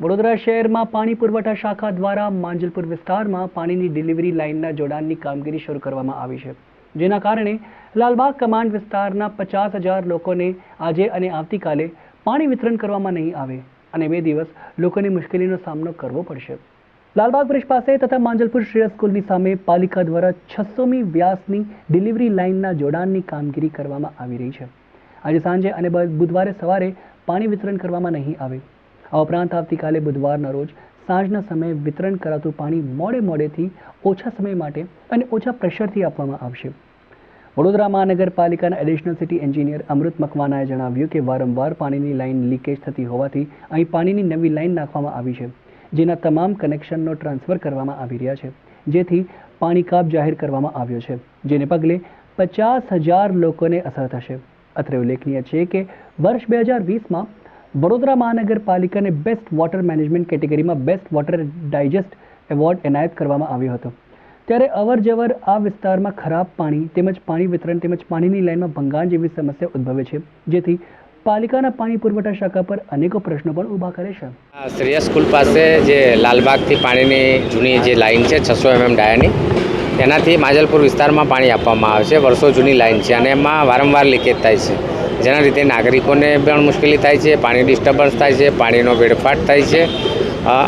વડોદરા શહેરમાં પાણી પુરવઠા શાખા દ્વારા માંજલપુર વિસ્તારમાં પાણીની ડિલિવરી લાઇનના જોડાણની કામગીરી શરૂ કરવામાં આવી છે. જેના કારણે લાલબાગ કમાન્ડ વિસ્તારના પચાસ હજાર લોકોને આજે અને આવતીકાલે પાણી વિતરણ કરવામાં નહીં આવે અને બે દિવસ લોકોને મુશ્કેલીનો સામનો કરવો પડશે. લાલબાગ બ્રિજ પાસે તથા માંજલપુર શ્રેય સ્કૂલની સામે પાલિકા દ્વારા છસોમી વ્યાસની ડિલિવરી લાઇનના જોડાણની કામગીરી કરવામાં આવી રહી છે. આજે સાંજે અને બુધવારે સવારે પાણી વિતરણ કરવામાં નહીં આવે. આ ઉપરાંત આવતીકાલે બુધવારના રોજ સાંજના સમયે વિતરણ કરાતું પાણી મોડે મોડેથી ઓછા સમય માટે અને ઓછા પ્રેશરથી આપવામાં આવશે. વડોદરા મહાનગરપાલિકાના એડિશનલ સિટી એન્જિનિયર અમૃત મકવાનાએ જણાવ્યું કે વારંવાર પાણીની લાઇન લીકેજ થતી હોવાથી અહીં પાણીની નવી લાઇન નાખવામાં આવી છે, જેના તમામ કનેક્શનનો ટ્રાન્સફર કરવામાં આવી રહ્યા છે, જેથી પાણી કાપ જાહેર કરવામાં આવ્યો છે, જેને પગલે પચાસ હજાર લોકોને અસર થશે. અત્રે ઉલ્લેખનીય છે કે વર્ષ બે હજાર વીસમાં વડોદરા મહાનગરપાલિકાને બેસ્ટ વોટર મેનેજમેન્ટ કેટેગરીમાં બેસ્ટ વોટર ડાયજેસ્ટ એવોર્ડ એનાયત કરવામાં આવ્યો હતો. ત્યારે અવર જવર આ વિસ્તારમાં ખરાબ પાણી, તેમજ પાણી વિતરણ, તેમજ પાણીની લાઇનમાં ભંગાણ જેવી સમસ્યા ઉદ્ભવે છે. જેથી પાલિકાના પાણી પુરવઠા શાખા પર અનેકો પ્રશ્નો પણ ઊભા કરે છે. શ્રેય સ્કૂલ પાસે જે લાલબાગથી પાણીની જૂની જે લાઇન છે, છસો એમએમ ડાયાની એનાથી માજલપુર વિસ્તારમાં પાણી આપવામાં આવે છે. વર્ષો જૂની લાઇન છે અને એમાં વારંવાર લીકેજ થાય છે. જેના લીધે નાગરિકોને પણ મુશ્કેલી થાય છે પાણી ડિસ્ટર્બન્સ થાય છે, પાણીનો વેડફાટ થાય છે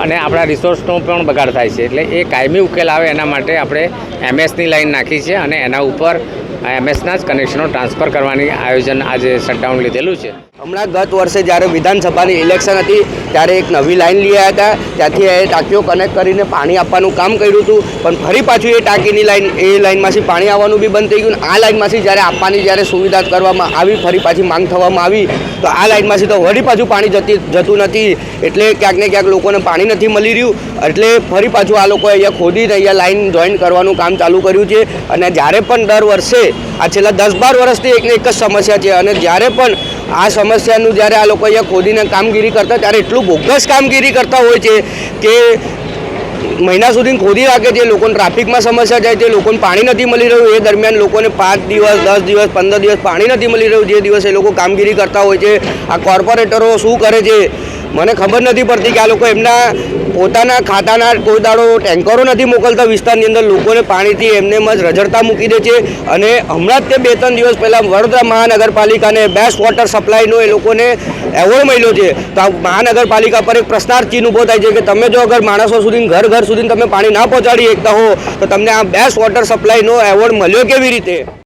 અને આપણા રિસોર્સનો પણ બગાડ થાય છે. એટલે એ કાયમી ઉકેલ આવે એના માટે આપણે એમએસની લાઈન નાખી છે અને એના ઉપર એમએસના જ કનેક્શનો ટ્રાન્સફર કરવાની આયોજન આજે શટડાઉન લીધેલું છે. હમણાં ગત વર્ષે જ્યારે વિધાનસભાની ઇલેક્શન હતી, ત્યારે એક નવી લાઈન લઈ આવ્યા હતા. ત્યાંથી એ ટાંકીઓ કનેક્ટ કરીને પાણી આપવાનું કામ કર્યું હતું. પણ ફરી પાછું એ ટાંકીની લાઈન એ લાઈનમાંથી પાણી આવવાનું બી બંધ થઈ ગયું. આ લાઈનમાંથી જ્યારે આપવાની જ્યારે સુવિધા કરવામાં આવી, ફરી પાછી માંગ થવામાં આવી, તો આ લાઈનમાંથી તો વળી પાછું પાણી જતી, જતું નથી. એટલે ક્યાંક ને ક્યાંક લોકોને પાણી નથી મળી રહ્યું. એટલે ફરી પાછું આ લોકોએ અહીંયા ખોદીને અહીંયા લાઈન જોઈન કરવાનું કામ ચાલુ કર્યું છે. અને જ્યારે પણ દર વર્ષે આ છેલ્લા દસ બાર વર્ષથી એકને એક જ સમસ્યા છે અને જ્યારે પણ આ સમસ્યાનું જ્યારે આ લોકો અહીંયા ખોદીને કામગીરી કરતા ત્યારે એટલું બોગસ કામગીરી કરતા હોય છે કે મહિના સુધી ખોદી રાખે છે, લોકોને ટ્રાફિકમાં સમસ્યા જાય છે, લોકોને પાણી નથી મળી રહ્યું. એ દરમિયાન લોકોને પાંચ દિવસ, દસ દિવસ, પંદર દિવસ પાણી નથી મળી રહ્યું. જે દિવસે એ લોકો કામગીરી કરતા હોય છે, આ કોર્પોરેટરો શું કરે છે? મને ખબર નથી પડતી કે આ લોકો એમના પોતાના ખાતાના કોઈ ટેન્કરો નથી મોકલતા વિસ્તારની અંદર, લોકોને પાણીથી એમને જ રજડતા મૂકી દે છે. અને હમણાં જ તે બે ત્રણ દિવસ પહેલાં વડોદરા મહાનગરપાલિકાને બેસ્ટ વોટર સપ્લાયનો એ લોકોને એવોર્ડ મળ્યો છે. તો આ મહાનગરપાલિકા પર એક પ્રશ્નાર્થ ચિહ્ન ઊભો થાય છે કે તમે જો અગર માણસો સુધી, ઘર ઘર સુધી તમે પાણી ના પહોંચાડી શકતા હો, તો તમને આ બેસ્ટ વોટર સપ્લાયનો એવોર્ડ મળ્યો કેવી રીતે?